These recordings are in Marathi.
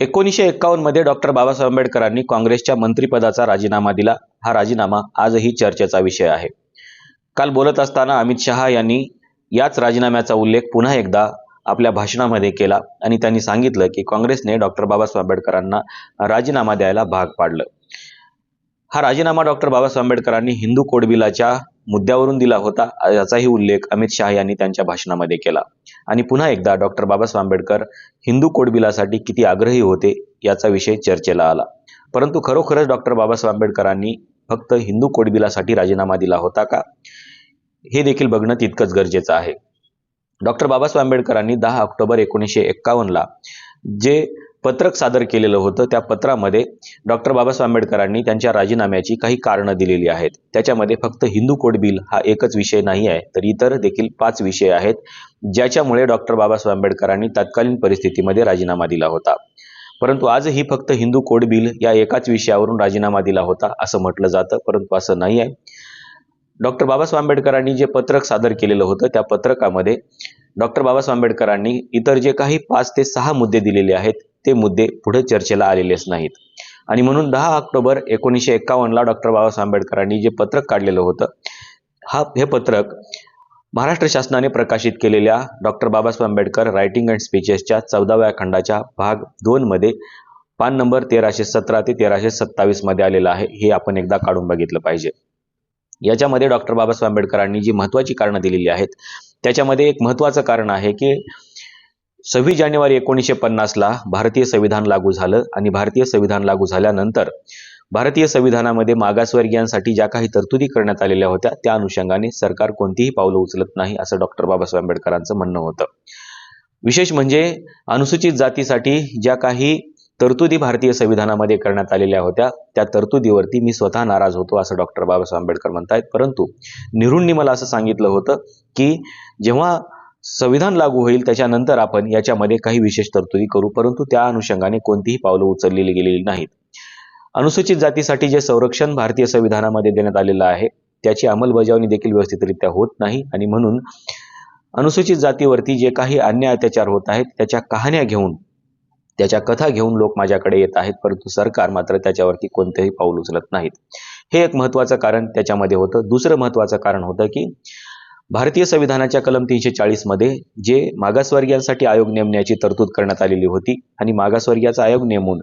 एकोणीसशे एकावन्नमध्ये डॉक्टर बाबासाहेब आंबेडकरांनी काँग्रेसच्या मंत्रिपदाचा राजीनामा दिला. हा राजीनामा आजही चर्चेचा विषय आहे. काल बोलत असताना अमित शहा यांनी याच राजीनाम्याचा उल्लेख पुन्हा एकदा आपल्या भाषणामध्ये केला आणि त्यांनी सांगितलं की काँग्रेसने डॉक्टर बाबासाहेब आंबेडकरांना राजीनामा द्यायला भाग पाडलं. हा राजीनामा डॉक्टर बाबासाहेब आंबेडकरांनी हिंदू कोडबिलाच्या मुद्द्यावरून दिला होता याचाही उल्लेख अमित शहा यांनी त्यांच्या भाषणामध्ये केला. आणि पुन्हा एकदा डॉक्टर बाबासाहेब आंबेडकर हिंदू कोडबिलासाठी किती आग्रही होते याचा विषय चर्चेला आला. परंतु खरोखरच डॉक्टर बाबासाहेब आंबेडकरांनी फक्त हिंदू कोडबिलासाठी राजीनामा दिला होता का? हे देखील बघणं तितकंच गरजेचं आहे. डॉक्टर बाबासाहेब आंबेडकरांनी दहा ऑक्टोबर एकोणीसशे एक्कावन्नला जे पत्रक सादर केलेलं होतं. त्या पत्रामध्ये डॉक्टर बाबासाहेब आंबेडकरांनी त्यांच्या राजीनाम्याची काही कारणं दिलेली आहेत. त्याच्यामध्ये फक्त हिंदू कोड बिल हा एकच विषय नाही आहे तर इतर देखील पाच विषय आहेत ज्याच्यामुळे डॉक्टर बाबासाहेब आंबेडकरांनी तत्कालीन परिस्थितीमध्ये राजीनामा दिला होता. परंतु आजही फक्त हिंदू कोड बिल या एकाच विषयावरून राजीनामा दिला होता असं म्हटलं जातं परंतु असं नाही आहे. डॉक्टर बाबासाहेब आंबेडकरांनी जे पत्रक सादर केलेलं होतं त्या पत्रकामध्ये डॉक्टर बाबासाहेब आंबेडकरांनी इतर जे काही पाच ते सहा मुद्दे दिलेले आहेत ते मुद्दे पुढे चर्चेला आलेलेच नाहीत. आणि म्हणून दहा ऑक्टोबर एकोणीसशे एक्कावन्नला डॉक्टर बाबासाहेब आंबेडकरांनी जे पत्रक काढलेलं होतं हा हे पत्रक महाराष्ट्र शासनाने प्रकाशित केलेल्या doctor Babasaheb Ambedkar writing and स्पीचेसच्या चौदाव्या खंडाच्या भाग दोनमध्ये पान नंबर तेराशे सतरा ते तेराशे सत्तावीसमध्ये आलेलं आहे हे आपण एकदा काढून बघितलं पाहिजे. याच्यामध्ये डॉक्टर बाबासाहेब आंबेडकरांनी जी महत्त्वाची कारणं दिलेली आहेत त्याच्यामध्ये एक महत्त्वाचं कारण आहे की सव्वीस जानेवारी एकोणीसशे पन्नासला भारतीय संविधान लागू झालं आणि भारतीय संविधान लागू झाल्यानंतर भारतीय संविधानामध्ये मागासवर्गीयांसाठी ज्या काही तरतुदी करण्यात आलेल्या होत्या त्या अनुषंगाने सरकार कोणतीही पावलं उचलत नाही असं डॉक्टर बाबासाहेब आंबेडकरांचं म्हणणं होतं. विशेष म्हणजे अनुसूचित जातीसाठी ज्या काही तरतुदी भारतीय संविधानामध्ये करण्यात आलेल्या होत्या त्या तरतुदीवरती मी स्वतः नाराज होतो असं डॉक्टर बाबासाहेब आंबेडकर म्हणतायत. परंतु निरुंनी मला असं सांगितलं होतं की जेव्हा संविधान लागू होईल त्याच्यानंतर आपण याच्यामध्ये काही विशेष तरतुदी करू परंतु त्या अनुषंगाने कोणतीही पावलं उचललेली गेलेली नाहीत. अनुसूचित जातीसाठी जे संरक्षण भारतीय संविधानामध्ये देण्यात आलेलं आहे त्याची अंमलबजावणी देखील व्यवस्थितरित्या होत नाही आणि म्हणून अनुसूचित जातीवरती जे काही अन्याय अत्याचार होत आहेत त्याच्या कहाण्या घेऊन त्याच्या कथा घेऊन लोक माझ्याकडे येत आहेत परंतु सरकार मात्र त्याच्यावरती कोणतेही पाऊल उचलत नाहीत. हे एक महत्त्वाचं कारण त्याच्यामध्ये होतं. दुसरं महत्त्वाचं कारण होतं की भारतीय संविधानाच्या कलम तीनशे चाळीसमध्ये जे मागासवर्गीयांसाठी आयोग नेमण्याची तरतूद करण्यात आलेली होती आणि मागासवर्गीयाचा आयोग नेमून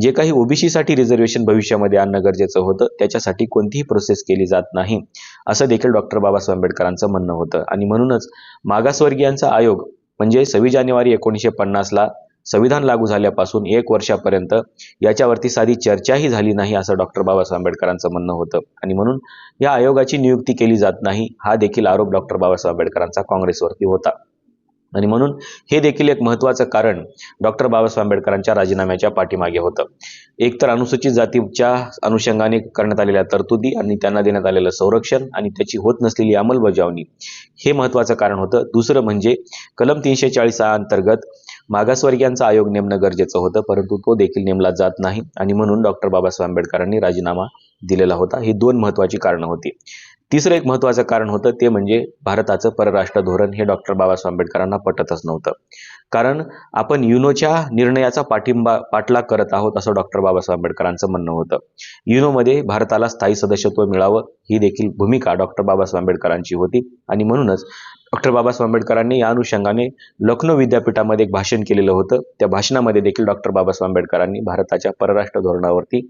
जे काही ओबीसीसाठी रिझर्वेशन भविष्यामध्ये आणणं गरजेचं होतं त्याच्यासाठी कोणतीही प्रोसेस केली जात नाही असं देखील डॉक्टर बाबासाहेब आंबेडकरांचं म्हणणं होतं. आणि म्हणूनच मागासवर्गीयांचा आयोग म्हणजे सव्वीस जानेवारी एकोणीसशे पन्नासला संविधान लागू झाल्यापासून एक वर्षापर्यंत याच्यावरती साधी चर्चाही झाली नाही असं डॉक्टर बाबासाहेब आंबेडकरांचं म्हणणं होतं. आणि म्हणून या आयोगाची नियुक्ती केली जात नाही हा देखील आरोप डॉक्टर बाबासाहेब आंबेडकरांचा काँग्रेसवरती होता. आणि म्हणून हे देखील एक महत्त्वाचं कारण डॉक्टर बाबासाहेब आंबेडकरांच्या राजीनाम्याच्या पाठीमागे होतं. एकतर अनुसूचित जातीच्या अनुषंगाने करण्यात आलेल्या तरतुदी आणि त्यांना देण्यात आलेलं संरक्षण आणि त्याची होत नसलेली अंमलबजावणी हे महत्त्वाचं कारण होतं. दुसरं म्हणजे कलम तीनशे चाळीस अंतर्गत मागासवर्गीयांचा आयोग नेमणं गरजेचं होतं परंतु तो देखील नेमला जात नाही आणि म्हणून डॉक्टर बाबासाहेब आंबेडकरांनी राजीनामा दिलेला होता. ही दोन महत्वाची कारणं होती. तिसरं एक महत्वाचं कारण होतं ते म्हणजे भारताचं परराष्ट्र धोरण हे डॉक्टर बाबासाहेब आंबेडकरांना पटतच नव्हतं. कारण आपण युनोच्या निर्णयाचा पाठिंबा पाठलाग करत आहोत असं डॉक्टर बाबासाहेब आंबेडकरांचं म्हणणं होतं. युनोमध्ये भारताला स्थायी सदस्यत्व मिळावं ही देखील भूमिका डॉक्टर बाबासाहेब आंबेडकरांची होती आणि म्हणूनच डॉक्टर बाबासाहेब आंबेडकरांनी या अनुषंगाने लखनौ विद्यापीठामध्ये एक भाषण केलेलं होतं. त्या भाषणामध्ये देखील डॉक्टर बाबासाहेब आंबेडकरांनी भारताच्या परराष्ट्र धोरणावरती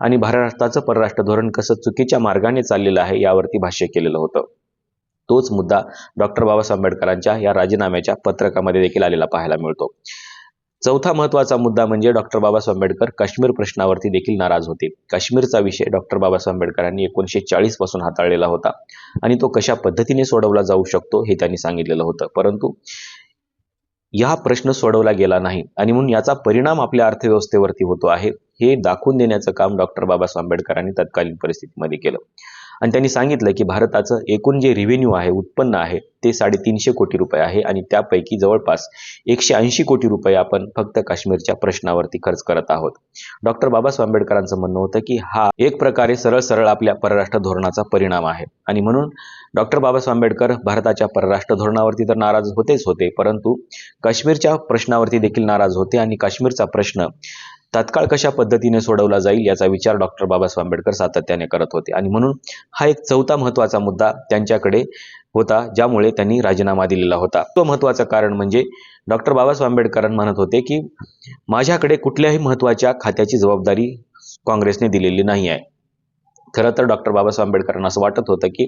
आणि भारताचं परराष्ट्र धोरण कसं चुकीच्या मार्गाने चाललेलं आहे यावरती भाष्य केलेलं होतं. तोच मुद्दा डॉक्टर बाबासाहेब आंबेडकरांच्या या राजीनाम्याच्या पत्रकामध्ये देखील आलेला पाहायला मिळतो. चौथा महत्त्वाचा मुद्दा म्हणजे डॉक्टर बाबासाहेब आंबेडकर काश्मीर प्रश्नावरती देखील नाराज होते. काश्मीरचा विषय डॉक्टर बाबासाहेब आंबेडकरांनी एकोणीसशे चाळीसपासून हाताळलेला होता आणि तो कशा पद्धतीने सोडवला जाऊ शकतो हे त्यांनी सांगितलेलं होतं. परंतु या प्रश्न सोडवला गेला नाही आणि म्हणून याचा परिणाम आपल्या अर्थव्यवस्थेवरती होतो आहे. हे दाखवून देण्याचं काम डॉक्टर बाबासाहेब आंबेडकरांनी तत्कालीन परिस्थितीमध्ये केलं. आणि त्यांनी सांगितलं की भारताचं एकूण जे रिव्हेन्यू आहे उत्पन्न आहे ते साडेतीनशे कोटी रुपये आहे आणि त्यापैकी जवळपास एकशे ऐंशी कोटी रुपये आपण फक्त काश्मीरच्या प्रश्नावरती खर्च करत आहोत. डॉक्टर बाबासाहेब आंबेडकरांचं म्हणणं होतं की हा एक प्रकारे सरळ सरळ आपल्या परराष्ट्र धोरणाचा परिणाम आहे. आणि म्हणून डॉक्टर बाबासाहेब आंबेडकर भारताच्या परराष्ट्र धोरणावरती तर नाराज होतेच होते परंतु काश्मीरच्या प्रश्नावरती देखील नाराज होते आणि काश्मीरचा प्रश्न तात्काळ कशा पद्धतीने सोडवला जाईल याचा विचार डॉक्टर बाबासाहेब आंबेडकर सातत्याने करत होते. आणि म्हणून हा एक चौथा महत्त्वाचा मुद्दा त्यांच्याकडे होता ज्यामुळे त्यांनी राजीनामा दिलेला होता. तो महत्त्वाचं कारण म्हणजे डॉक्टर बाबासाहेब आंबेडकर म्हणत होते की माझ्याकडे कुठल्याही महत्त्वाच्या खात्याची जबाबदारी काँग्रेसने दिलेली नाही आहे. खरं तर डॉक्टर बाबासाहेब आंबेडकरांना असं वाटत होतं की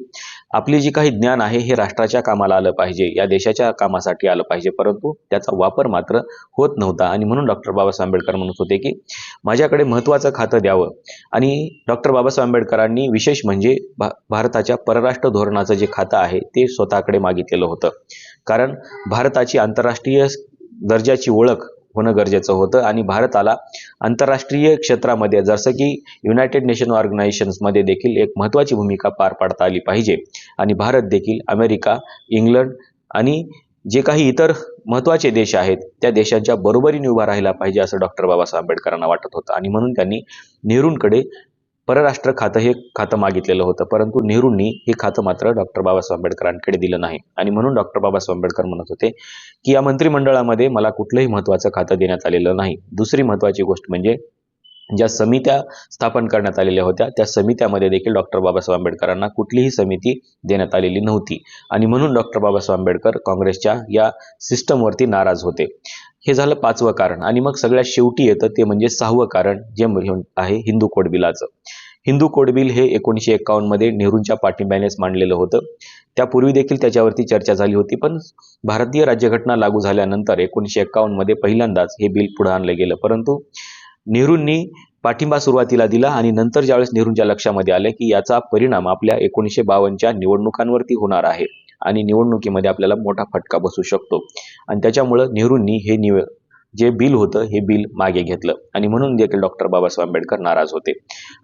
आपली जी काही ज्ञान आहे हे राष्ट्राच्या कामाला आलं पाहिजे या देशाच्या कामासाठी आलं पाहिजे परंतु त्याचा वापर मात्र होत नव्हता. आणि म्हणून डॉक्टर बाबासाहेब आंबेडकर म्हणत होते की माझ्याकडे महत्त्वाचं खातं द्यावं. आणि डॉक्टर बाबासाहेब आंबेडकरांनी विशेष म्हणजे भा भारताच्या परराष्ट्र धोरणाचं जे खातं आहे ते स्वतःकडे मागितलेलं होतं. कारण भारताची आंतरराष्ट्रीय दर्जाची ओळख होणं गरजेचं होतं. आणि भारताला आंतरराष्ट्रीय क्षेत्रामध्ये जसं की युनायटेड नेशन ऑर्गनायझेशन्समध्ये देखील एक महत्त्वाची भूमिका पार पाडता आली पाहिजे. आणि भारत देखील अमेरिका इंग्लंड आणि जे काही इतर महत्त्वाचे देश आहेत त्या देशांच्या बरोबरीने उभा राहिला पाहिजे असं डॉक्टर बाबासाहेब आंबेडकरांना वाटत होतं. आणि म्हणून त्यांनी नेहरूंकडे परराष्ट्र खातं हे खातं मागितलेलं होतं. परंतु नेहरूंनी हे खातं मात्र डॉक्टर बाबासाहेब आंबेडकरांकडे दिलं नाही. आणि म्हणून डॉक्टर बाबासाहेब आंबेडकर म्हणत होते की या मंत्रिमंडळामध्ये मला कुठलंही महत्त्वाचं खातं देण्यात आलेलं नाही. दुसरी महत्त्वाची गोष्ट म्हणजे ज्या समित्या स्थापन करण्यात आलेल्या होत्या त्या समित्यामध्ये देखील डॉक्टर बाबासाहेब आंबेडकरांना कुठलीही समिती देण्यात आलेली नव्हती. आणि म्हणून डॉक्टर बाबासाहेब आंबेडकर काँग्रेसच्या या सिस्टमवरती नाराज होते. हे झालं पाचवं कारण. आणि मग सगळ्यात शेवटी येतं ते म्हणजे सहावं कारण जे आहे हिंदू कोडबिलाचं. हिंदू कोडबिल हे एकोणीसशे एकावन्नमध्ये नेहरूंच्या पाठिंब्यानेच मांडलेलं होतं. त्यापूर्वी देखील त्याच्यावरती चर्चा झाली होती पण भारतीय राज्यघटना लागू झाल्यानंतर एकोणीसशे एकावन्नमध्ये पहिल्यांदाच हे बिल पुढे आणलं गेलं. परंतु नेहरूंनी पाठिंबा सुरुवातीला दिला आणि नंतर ज्यावेळेस नेहरूंच्या लक्षामध्ये आलं की याचा परिणाम आपल्या एकोणीसशे बावन्नच्या निवडणुकांवरती होणार आहे. आणि निवडणुकीमध्ये आपल्याला मोठा फटका बसू शकतो. आणि त्याच्यामुळं नेहरूंनी हे निव जे बिल होतं हे बिल मागे घेतलं. आणि म्हणून देखील डॉक्टर बाबासाहेब आंबेडकर नाराज होते.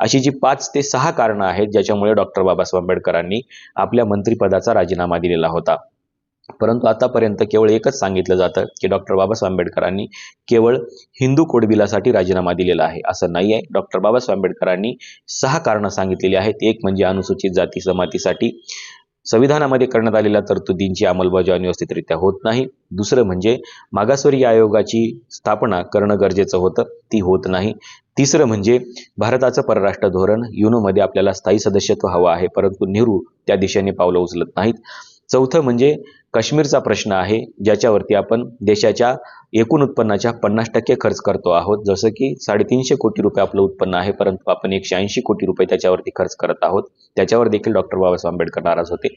अशी जी पाच ते सहा कारणं आहेत ज्याच्यामुळे डॉक्टर बाबासाहेब आंबेडकरांनी आपल्या मंत्रिपदाचा राजीनामा दिलेला होता. परंतु आतापर्यंत केवळ एकच सांगितलं जातं की डॉक्टर बाबासाहेब आंबेडकरांनी केवळ हिंदू कोड बिलासाठी राजीनामा दिलेला आहे असं नाही आहे डॉक्टर बाबासाहेब आंबेडकरांनी सहा कारणं सांगितलेली आहेत. एक म्हणजे अनुसूचित जाती जमातीसाठी संविधानामध्ये करण्यात आलेल्या तरतुदींची अंमलबजावणी व्यवस्थितरित्या होत नाही. दुसरं म्हणजे मागासवर्गीय आयोगाची स्थापना करणं गरजेचं होतं ती होत नाही. तिसरं म्हणजे भारताचं परराष्ट्र धोरण युनोमध्ये आपल्याला स्थायी सदस्यत्व हवं आहे परंतु नेहरू त्या दिशेने पावलं उचलत नाहीत. चौथं म्हणजे काश्मीरचा प्रश्न आहे ज्याच्यावरती आपण देशाच्या एकूण उत्पन्नाच्या पन्नास टक्के खर्च करतो आहोत. जसं की साडेतीनशे कोटी रुपये आपलं उत्पन्न आहे परंतु आपण एकशे ऐंशी कोटी रुपये त्याच्यावरती खर्च करत आहोत. त्याच्यावर देखील डॉक्टर बाबासाहेब आंबेडकर नाराज होते.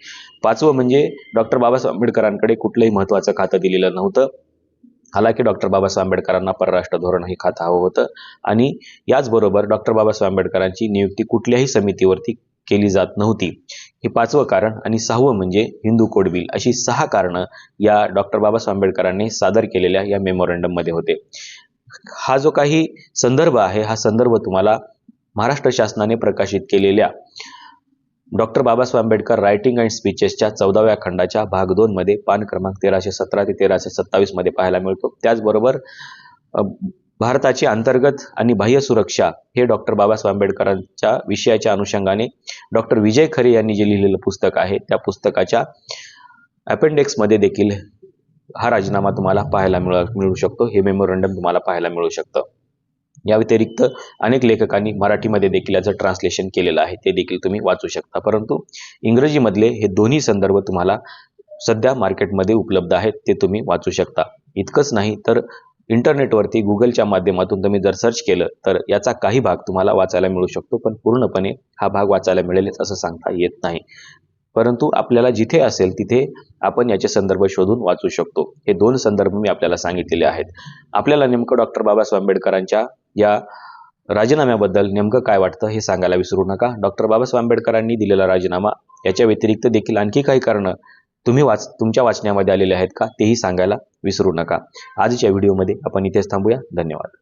पाचवं म्हणजे डॉक्टर बाबासाहेब आंबेडकरांकडे कुठलंही महत्त्वाचं खातं दिलेलं नव्हतं. हालाकी डॉक्टर बाबासाहेब आंबेडकरांना परराष्ट्र धोरण हे खातं हवं होतं. आणि याचबरोबर डॉक्टर बाबासाहेब आंबेडकरांची नियुक्ती कुठल्याही समितीवरती केली जात नव्हती. हे पाचवं कारण आणि सहावं म्हणजे हिंदू कोड बिल अशी सहा कारणं या डॉक्टर बाबासाहेब आंबेडकरांनी सादर केलेल्या या मेमोरंडममध्ये होते. हा जो काही संदर्भ आहे हा संदर्भ तुम्हाला महाराष्ट्र शासनाने प्रकाशित केलेल्या doctor Babasaheb Ambedkar writing and स्पीचेसच्या चौदाव्या खंडाच्या भाग दोनमध्ये पान क्रमांक तेराशे सतरा ते तेराशे सत्तावीसमध्ये पाहायला मिळतो. त्याचबरोबर भारताची अंतर्गत आणि बाह्य सुरक्षा हे डॉक्टर बाबासाहेब आंबेडकरांच्या विषयाच्या अनुषंगाने डॉक्टर विजय खरे यांनी जे लिहिलेलं पुस्तक आहे त्या पुस्तकाच्या अपेंडिक्समध्ये देखील हा राजीनामा तुम्हाला पाहायला मिळ मिळू शकतो. हे मेमोरंडम तुम्हाला पाहायला मिळू शकतं. या व्यतिरिक्त अनेक लेखकांनी मराठीमध्ये देखील याचं ट्रान्सलेशन केलेलं आहे. ते देखील तुम्ही वाचू शकता. परंतु इंग्रजीमधले हे दोन्ही संदर्भ तुम्हाला सध्या मार्केटमध्ये उपलब्ध आहेत ते तुम्ही वाचू शकता. इतकंच नाही तर इंटरनेटवरती गुगलच्या माध्यमातून तुम्ही जर सर्च केलं तर याचा काही भाग तुम्हाला वाचायला मिळू शकतो पण पूर्णपणे हा भाग वाचायला मिळेलच असं सांगता येत नाही. परंतु आपल्याला जिथे असेल तिथे आपण याचे संदर्भ शोधून वाचू शकतो. हे दोन संदर्भ मी आपल्याला सांगितलेले आहेत. आपल्याला नेमकं डॉक्टर बाबासाहेब आंबेडकरांच्या या राजीनाम्याबद्दल नेमकं काय वाटतं हे सांगायला विसरू नका. डॉक्टर बाबासाहेब आंबेडकरांनी दिलेला राजीनामा याच्या व्यतिरिक्त देखील आणखी काही कारणं तुम्ही वाच तुमच्या वाचण्यामध्ये आलेले आहेत का तेही सांगायला विसरू नका. आजच्या व्हिडिओमध्ये आपण इथेच थांबूया. धन्यवाद.